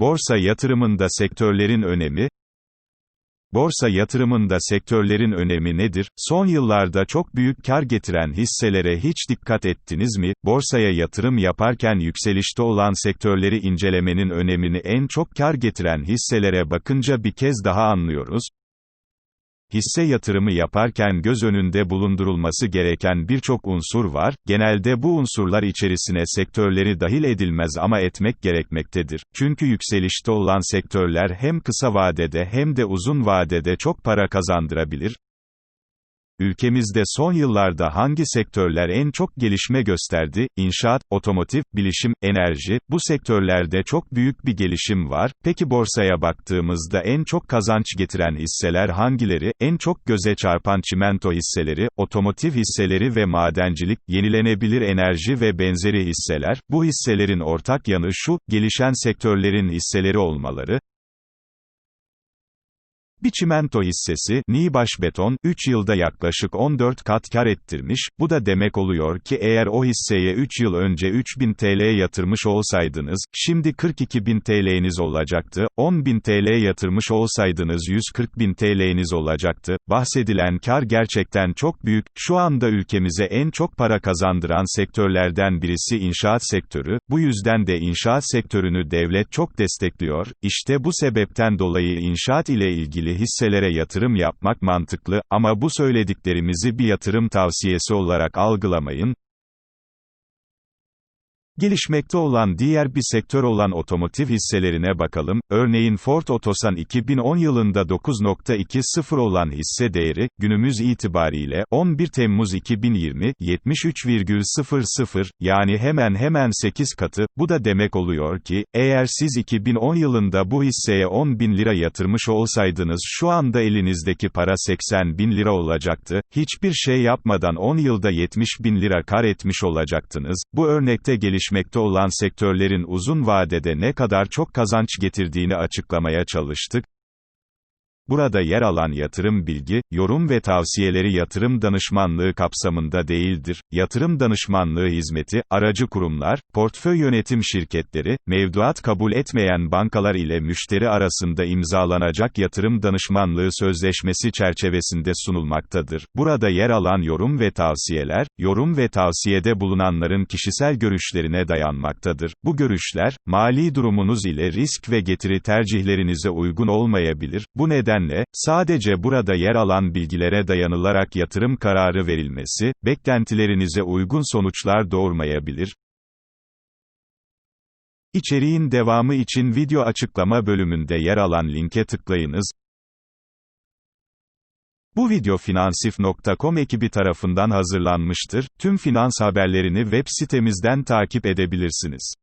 Borsa yatırımında sektörlerin önemi, Borsa yatırımında sektörlerin önemi nedir? Son yıllarda çok büyük kar getiren hisselere hiç dikkat ettiniz mi? Borsaya yatırım yaparken yükselişte olan sektörleri incelemenin önemini en çok kar getiren hisselere bakınca bir kez daha anlıyoruz. Hisse yatırımı yaparken göz önünde bulundurulması gereken birçok unsur var, genelde bu unsurlar içerisine sektörleri dahil edilmez ama etmek gerekmektedir. Çünkü yükselişte olan sektörler hem kısa vadede hem de uzun vadede çok para kazandırabilir. Ülkemizde son yıllarda hangi sektörler en çok gelişme gösterdi? İnşaat, otomotiv, bilişim, enerji, bu sektörlerde çok büyük bir gelişim var. Peki borsaya baktığımızda en çok kazanç getiren hisseler hangileri? En çok göze çarpan çimento hisseleri, otomotiv hisseleri ve madencilik, yenilenebilir enerji ve benzeri hisseler. Bu hisselerin ortak yanı şu, gelişen sektörlerin hisseleri olmaları, bir çimento hissesi, Niğbaş Beton, 3 yılda yaklaşık 14 kat kar ettirmiş, bu da demek oluyor ki eğer o hisseye 3 yıl önce 3000 TL yatırmış olsaydınız, şimdi 42.000 TL'niz olacaktı, 10.000 TL yatırmış olsaydınız 140.000 TL'niz olacaktı, bahsedilen kar gerçekten çok büyük, şu anda ülkemize en çok para kazandıran sektörlerden birisi inşaat sektörü, bu yüzden de inşaat sektörünü devlet çok destekliyor, işte bu sebepten dolayı inşaat ile ilgili hisselere yatırım yapmak mantıklı, ama bu söylediklerimizi bir yatırım tavsiyesi olarak algılamayın, Gelişmekte olan diğer bir sektör olan otomotiv hisselerine bakalım. Örneğin Ford Otosan 2010 yılında 9.20 olan hisse değeri, günümüz itibariyle 11 Temmuz 2020, 73,00, yani hemen hemen 8 katı, bu da demek oluyor ki, eğer siz 2010 yılında bu hisseye 10 bin lira yatırmış olsaydınız şu anda elinizdeki para 80 bin lira olacaktı, hiçbir şey yapmadan 10 yılda 70 bin lira kar etmiş olacaktınız. Bu örnekte geliş gelişmekte olan sektörlerin uzun vadede ne kadar çok kazanç getirdiğini açıklamaya çalıştık. Burada yer alan yatırım bilgi, yorum ve tavsiyeleri yatırım danışmanlığı kapsamında değildir. Yatırım danışmanlığı hizmeti, aracı kurumlar, portföy yönetim şirketleri, mevduat kabul etmeyen bankalar ile müşteri arasında imzalanacak yatırım danışmanlığı sözleşmesi çerçevesinde sunulmaktadır. Burada yer alan yorum ve tavsiyeler, yorum ve tavsiyede bulunanların kişisel görüşlerine dayanmaktadır. Bu görüşler, mali durumunuz ile risk ve getiri tercihlerinize uygun olmayabilir. Bu neden nedenle, sadece burada yer alan bilgilere dayanılarak yatırım kararı verilmesi, beklentilerinize uygun sonuçlar doğurmayabilir. İçeriğin devamı için video açıklama bölümünde yer alan linke tıklayınız. Bu video Finansif.com ekibi tarafından hazırlanmıştır. Tüm finans haberlerini web sitemizden takip edebilirsiniz.